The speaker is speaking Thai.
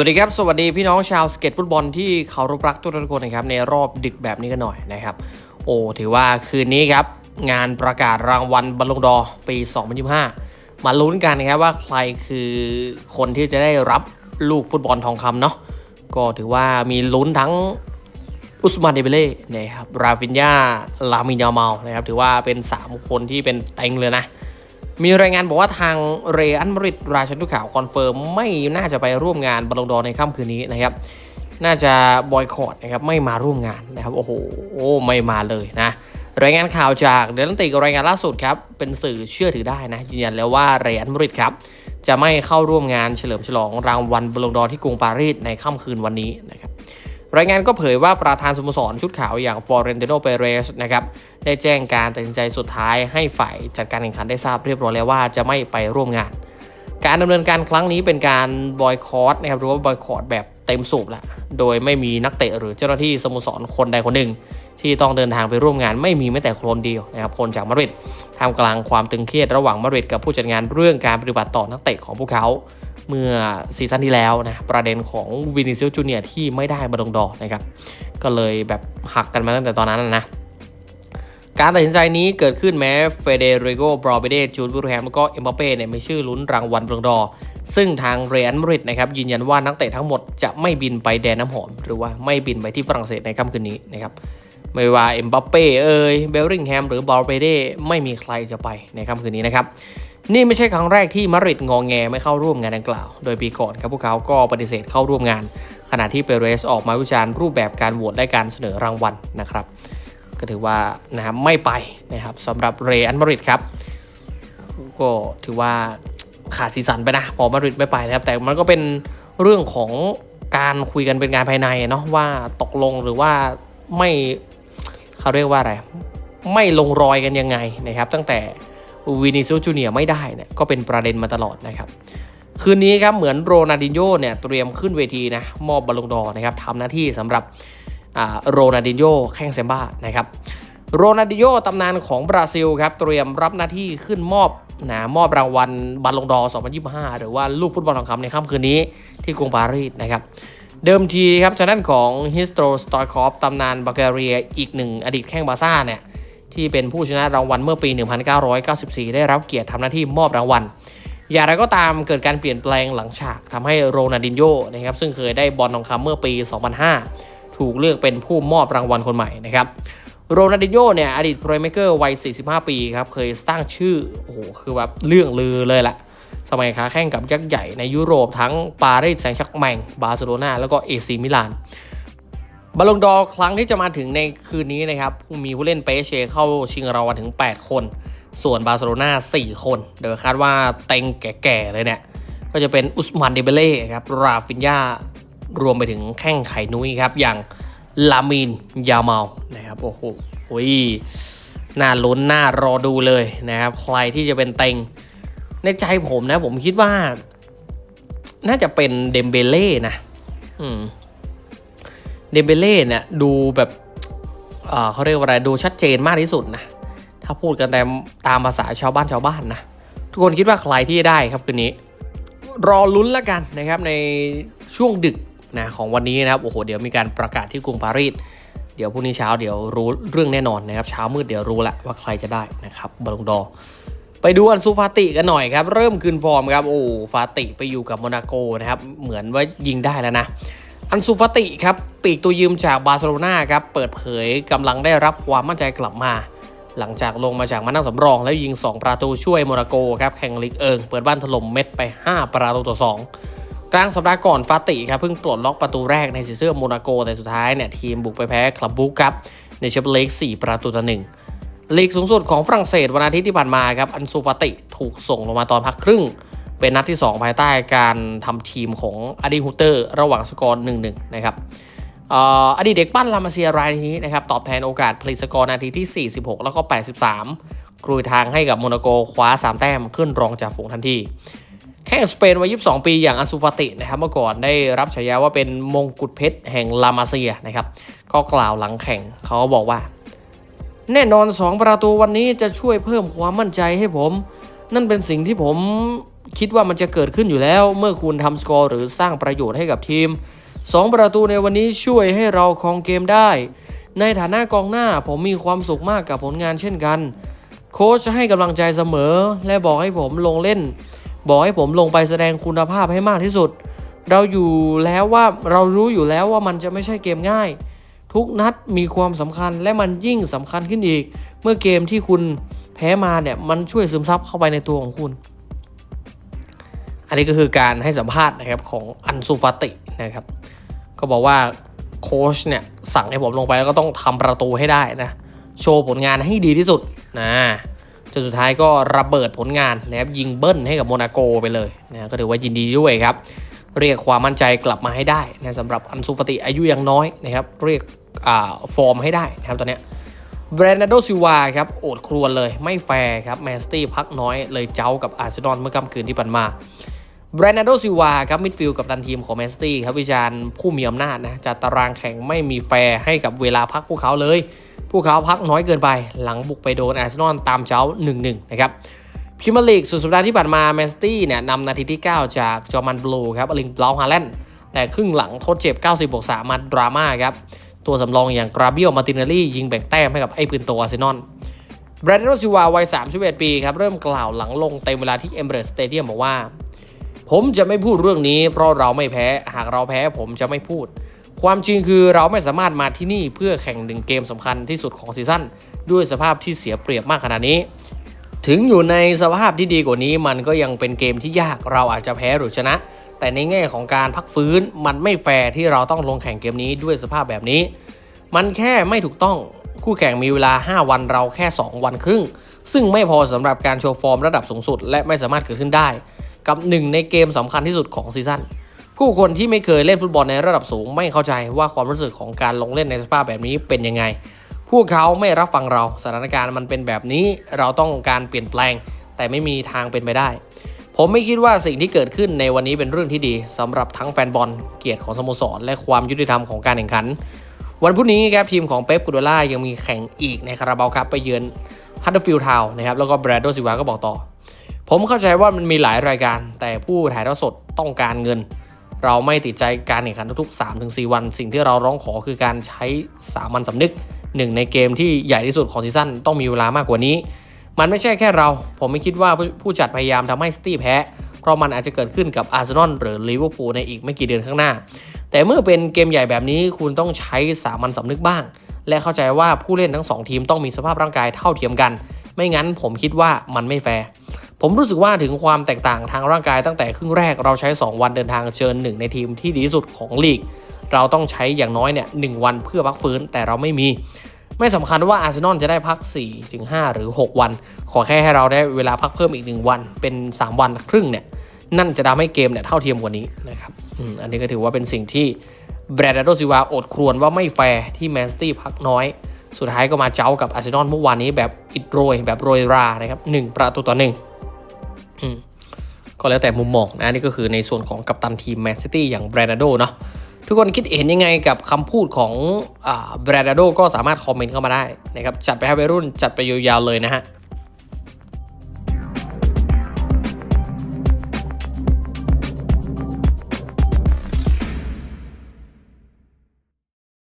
วัสดีครับสวัสดีพี่น้องชาวสเก็ตฟุตบอลที่เคารพรักทุกท่านทุกคนนะครับในรอบดึกแบบนี้กันหน่อยนะครับ โอ้ถือว่าคืนนี้ครับ งานประกาศรางวัลบอลลงดอปี 2025 มาลุ้นกันนะครับว่าใครคือคนที่จะได้รับลูกฟุตบอลทองคำเนาะก็ถือว่ามีลุ้นทั้งอุสมานเดเบเล่นะครับราฟินยาลามินยาเมานะครับถือว่าเป็น 3 คนที่เป็นเต็งเลยนะ มีรายงานบอกว่าทางเรอันมาริดราชันทุกข่าวคอนเฟิร์มไม่น่าจะไปร่วมงานบอลลงดอร์ในค่ำคืนนี้นะครับ น่าจะบอยคอรดนะครับไม่มาร่วมงานนะครับโอ้โหไม่มาเลยนะรายงานข่าวจากเดลันติกรายงานล่าสุดครับเป็นสื่อเชื่อถือได้นะยืนยันแล้วว่าเรอันมาริดครับจะไม่เข้าร่วมงานเฉลิมฉลองรางวัลบอลลงดอร์ที่กรุงปารีสในค่ำคืนวันนี้นะครับรายงานก็เผยว่าประธานสโมสรชุดขาวอย่างฟอร์เรนติโนเปเรสนะครับ ได้แจ้งการตัดสินใจสุดท้ายให้ฝ่ายจัดการแข่งขันได้ทราบเรียบร้อยแล้วว่าจะไม่ไปร่วมงาน การดำเนินการครั้งนี้เป็นการบอยคอรดนะครับหรือว่าบอยคอรดแบบเต็มสูบแหละโดยไม่มีนักเตะหรือเจ้าหน้าที่สโมสรคนใดคนหนึ่ง ที่ต้องเดินทางไปร่วมงานไม่มีแม้แต่คนเดียวนะครับคนจากมาดริดท่ามกลางความตึงเครียดระหว่างมาดริดกับผู้จัดงานเรื่องการปฏิบัติต่อนักเตะของพวกเขาเมื่อซีซั่นที่แล้วนะประเด็นของวินิซิลจูเนียที่ไม่ได้บอลลงดอนะครับก็เลยแบบหักกันมาตั้งแต่ตอนนั้นนะ การตัดสินใจนี้เกิดขึ้นแม้เฟเดริโกบรอเบเดจูดบูรแฮมแล้วก็เอ็มบัปเป้เนี่ยไม่ชื่อลุ้นรางวัลบอลงดอ ซึ่งทางเรอัลมาดริดนะครับยืนยันว่านักเตะทั้งหมดจะไม่บินไปแดนน้ำหอม หรือว่าไม่บินไปที่ฝรั่งเศสในค่ำคืนนี้นะครับไม่ว่าเอ็มบัปเป้เอ่ยเบลริงแฮมหรือบอลเบเดไม่มีใครจะไปในค่ำคืนนี้นะครับนี่ไม่ใช่ครั้งแรกที่มาดริดงองแงไม่เข้าร่วมงานดังกล่าว โดยปีก่อนครับพวกเขาก็ปฏิเสธเข้าร่วมงาน ขณะที่เปเรสออกมาวิจารณ์รูปแบบการโหวตและการเสนอรางวัลนะครับ ก็ถือว่านะครับไม่ไปนะครับสำหรับเรอัลมาดริดครับก็ถือว่าขาดสีสันไปนะพอมาดริดไม่ไปนะครับ แต่มันก็เป็นเรื่องของการคุยกันเป็นงานภายในเนาะว่าตกลงหรือว่าไม่เขาเรียกว่าอะไร ไม่ลงรอยกันยังไงนะครับ ตั้งแต่วินิซิลจูเนียไม่ได้เนี่ยก็เป็นประเด็นมาตลอดนะครับ คืนนี้ครับเหมือนโรนัลดินโญ่เนี่ยเตรียมขึ้นเวทีนะมอบบอลลงดอนะครับทำหน้าที่สำหรับ โรนัลดินโญ่แข้งเซมบ้านะครับโรนัลดิโญ่ตำนานของบราซิลครับเตรียมรับหน้าที่ขึ้นมอบนะมอบรางวัลบอลลงดอร์ 2025 หรือว่าลูกฟุตบอลทองคำในค่ำคืนนี้ที่กรุงปารีสนะครับเดิมทีครับทางด้นของฮิสโตรสตอยคอฟตำนานบัลแกเรียอีกหนึ่งอดีตแข้งบาซ่าเนี่ยที่เป็นผู้ชนะรางวัลเมื่อปี 1994 ได้รับเกียรติทำหน้าที่มอบรางวัล อย่างไรก็ตามเกิดการเปลี่ยนแปลงหลังฉากทำให้โรนัลดินโญ่นะครับซึ่งเคยได้บอลทองคำเมื่อปี 2005 ถูกเลือกเป็นผู้มอบรางวัลคนใหม่นะครับโรนัลดิโญ่เนี่ยอดีตโปรเมเกอร์วัย 45 ปีครับเคยสร้างชื่อโอ้โหคือแบบเรื่องลือเลยแหละสมัยค้าแข่งกับยักษ์ใหญ่ในยุโรปทั้งปารีสแซงต์แชร์กแมง บาร์เซโลนาแล้วก็เอซีมิลานบอลลงดอครั้งที่จะมาถึงในคืนนี้นะครับมีผู้เล่นเปเชเข้าชิงรางวัลถึง 8 คน ส่วนบาร์เซโลนา4 คนโดยคาดว่าเต็งแก่ๆเลยเนี่ย ก็จะเป็นอุสมานเดเบเล่ครับ ราฟินยา รวมไปถึงแข้งไข่นุ้ยครับ อย่างลามินยาเมานะครับ โอ้โหอุ๊ยน่าลุ้นน่ารอดูเลยนะครับ ใครที่จะเป็นเต็ง ในใจผมนะ ผมคิดว่า น่าจะเป็นเดมเบเล่นะอืมเดมเบเล่เนี่ย ดูแบบเเขาเรียกว่าอะไรดูชัดเจนมากที่สุดนะ ถ้าพูดกันแต่ตามภาษาชาวบ้านชาวบ้านนะ ทุกคนคิดว่าใครที่ได้ครับคืนนี้ รอลุ้นแล้วกันนะครับในช่วงดึก นะของวันนี้นะครับโอ้โหเดี๋ยวมีการประกาศที่กรุงปารีสเดี๋ยวพรุ่งนี้เช้าเดี๋ยวรู้เรื่องแน่นอนนะครับเช้ามืดเดี๋ยวรู้ละว่าใครจะได้นะครับบอลงดอไปดูอันซูฟาติกันหน่อยครับ เริ่มคืนฟอร์มครับโอ้ฟาติไปอยู่กับโมนาโกนะครับเหมือนว่ายิงได้แล้วนะ อันซูฟาติครับปีกตัวยืมจากบาร์เซโลนาครับเปิดเผยกำลังได้รับความมั่นใจกลับมาหลังจากลงมาจากมานั่งสำรองแล้วยิง 2 ประตูช่วยโมนาโกครับแข่งลีกเอิงเปิดบ้านถล่มเม็ดไป 5 ประตูต่อ 2 กลางสัปดาห์ก่อนฟาติครับเพิ่งปลดล็อกประตูแรกในสีเสื้อโมนาโก แต่สุดท้ายเนี่ยทีมบุกไปแพ้คลับบุกครับในแชมเปี้ยนลีก4ประตูต่อหนึ่งลีกสูงสุดของฝรั่งเศสวันอาทิตย์ที่ผ่านมาครับอันซูฟาติถูกส่งลงมาตอนพักครึ่ง เป็นนัดที่ 2 ภายใต้การทำทีมของอดีฮูเตอร์ ระหว่างสกอร์1-1นะครับเอ่ออดีตเด็กปั้นลามาเซียรายนี้นะครับตอบแทนโอกาสผลิตสกอร์นาทีที่ 46 แล้วก็ 83กรุยทางให้กับโมนาโกคว้า 3 แต้มขึ้นรองจากฝูงทันที แข่งสเปนวัย22 ปีอย่างอันซูฟาตินะครับเมื่อก่อนได้รับฉายาว่าเป็นมงกุฎเพชรแห่งลามาเซียนะครับก็กล่าวหลังแข่งเขาบอกว่า แน่นอน 2 ประตูวันนี้จะช่วยเพิ่มความมั่นใจให้ผม นั่นเป็นสิ่งที่ผมคิดว่ามันจะเกิดขึ้นอยู่แล้ว เมื่อคุณทำสกอร์หรือสร้างประโยชน์ให้กับทีม 2 ประตูในวันนี้ช่วยให้เราครองเกมได้ ในฐานะกองหน้าผมมีความสุขมากกับผลงานเช่นกัน โค้ชให้กำลังใจเสมอและบอกให้ผมลงเล่น บอกให้ผมลงไปแสดงคุณภาพให้มากที่สุด เราอยู่แล้วว่าเรารู้อยู่แล้วว่ามันจะไม่ใช่เกมง่าย ทุกนัดมีความสำคัญและมันยิ่งสำคัญขึ้นอีก เมื่อเกมที่คุณแพ้มาเนี่ยมันช่วยซึมซับเข้าไปในตัวของคุณ อันนี้ก็คือการให้สัมภาษณ์นะครับของอันซูฟาตินะครับ ก็บอกว่าโค้ชเนี่ยสั่งให้ผมลงไปแล้วก็ต้องทำประตูให้ได้นะ โชว์ผลงานให้ดีที่สุดนะ นสุดท้ายก็ระเบิดผลงานนะครับยิงเบิ้ลให้กับโมนาโกไปเลยนะก็ถือว่ายินดีด้วยครับ เรียกความมั่นใจกลับมาให้ได้นะสำหรับอันซูฟติอายุยังน้อยนะครับเรียกฟอร์มให้ได้นะครับตอนนี้แบรนโดซิวาครับโอดครวญเลยไม่แฟร์ครับแมนสตี้พักน้อยเลยเจ้ากับอาร์เซนอลเมื่อค่ำคืนที่ผ่านมาแบรนโดซิวาครับมิดฟิลด์กับตันทีมของแมนสตี้ครับวิจารณ์ผู้มีอำนาจนะจัดตารางแข่งไม่มีแฟร์ให้กับเวลาพักพวกเขาเลย พวกเขาพักน้อยเกินไปหลังบุกไปโดนอาร์เซนอลตามเจ้า 1-1 นะครับพรีเมียร์ลีกสุดสัปดาห์ที่ผ่านมาแมนสตี้เนี่ยนำนาทีที่ 9 จากจอมันบลูครับอลิงบลาวฮาแลนด์แต่ครึ่งหลังทดเจ็บ 90บวก3มาดราม่าครับ ตัวสำรองอย่างกราเบียลมาตินเนลลี่ยิงแบ่งแต้มให้กับไอ้ปืนโตอาร์เซนอลแบรนด์โรซิวาวัย31 ปีครับ เริ่มกล่าวหลังลงเต็มเวลาที่เอมเบรสสเตเดียมบอกว่า ผมจะไม่พูดเรื่องนี้เพราะเราไม่แพ้ หากเราแพ้ผมจะไม่พูด ความจริงคือเราไม่สามารถมาที่นี่เพื่อแข่งหนึ่งเกมสำคัญที่สุดของซีซั่นด้วยสภาพที่เสียเปรียบมากขนาดนี้ ถึงอยู่ในสภาพที่ดีกว่านี้มันก็ยังเป็นเกมที่ยากเราอาจจะแพ้หรือชนะ แต่ในแง่ของการพักฟื้นมันไม่แฟร์ที่เราต้องลงแข่งเกมนี้ด้วยสภาพแบบนี้ มันแค่ไม่ถูกต้องคู่แข่งมีเวลา 5 วันเราแค่ 2 วันครึ่ง ซึ่งไม่พอสำหรับการโชว์ฟอร์มระดับสูงสุด และไม่สามารถเกิดขึ้นได้ กับหนึ่งในเกมสำคัญที่สุดของซีซั่น ผู้คนที่ไม่เคยเล่นฟุตบอลในระดับสูงไม่เข้าใจว่าความรู้สึกของการลงเล่นในสภาพแบบนี้เป็นยังไง พวกเขาไม่รับฟังเราสถานการณ์มันเป็นแบบนี้เราต้องการเปลี่ยนแปลง แต่ไม่มีทางเป็นไปได้ ผมไม่คิดว่าสิ่งที่เกิดขึ้นในวันนี้เป็นเรื่องที่ดีสำหรับทั้งแฟนบอล เกียรติของสโมสร และความยุติธรรมของการแข่งขัน วันพรุ่งนี้ครับทีมของเป๊ปกูโดล่ายังมีแข่งอีกในคาราบาวครับไปเยือนฮัตเตอร์ฟิลด์ทาวน์นะครับแล้วก็แบรดโดซิวาก็บอกต่อ ผมเข้าใจว่ามันมีหลายรายการ แต่ผู้ถ่ายทอดสดต้องการเงิน เราไม่ติดใจการแข่งขันทุกๆ 3-4 วัน สิ่งที่เราร้องขอคือการใช้สามัญสำนึกหนึ่งในเกมที่ใหญ่ที่สุดของซีซั่นต้องมีเวลามากกว่านี้ มันไม่ใช่แค่เรา ผมไม่คิดว่าผู้จัดพยายามทำให้สตี้แพ้ เพราะมันอาจจะเกิดขึ้นกับอาร์เซนอลหรือลิเวอร์พูลในอีกไม่กี่เดือนข้างหน้า แต่เมื่อเป็นเกมใหญ่แบบนี้คุณต้องใช้สามัญสำนึกบ้าง และเข้าใจว่าผู้เล่นทั้งสองทีมต้องมีสภาพร่างกายเท่าเทียมกัน ไม่งั้นผมคิดว่ามันไม่แฟร์ ผมรู้สึกว่าถึงความแตกต่างทางร่างกายตั้งแต่ครึ่งแรกเราใช้ 2 วันเดินทางเชิญหนึ่งในทีมที่ดีที่สุดของลีก เราต้องใช้อย่างน้อยเนี่ยหวันเพื่อพักฟื้นแต่เราไม่มี ไม่สำคัญว่าอาร์เซนอลจะได้พัก4ถึง5หรือ 6 วัน ขอแค่ให้เราได้เวลาพักเพิ่มอีก 1 วันเป็น 3 วันครึ่งเนี่ยนั่นจะทำให้เกมเนี่ยเท่าเทียมกว่านี้นะครับอันนี้ก็ถือว่าเป็นสิ่งที่แบรดโดซิวาอดครวญว่าไม่แฟร์ที่แมนสตี้พักน้อย สุดท้ายก็มาเจ้ากับอาร์เซนอลเมื่อวานนี้แบบอิดโรยแบบโรยรานะครับหประตูต่อหนึ่ง ก็แล้วแต่มุมมองนะนี่ก็คือในส่วนของกัปตันทีมแมนซิตี้อย่างแบรนด์โดเนาะทุกคนคิดเห็นยังไงกับคำพูดของแบรนด์โดก็สามารถคอมเมนต์เข้ามาได้นะครับจัดไปให้วัยรุ่นจัดไปยาวๆเลยนะฮะ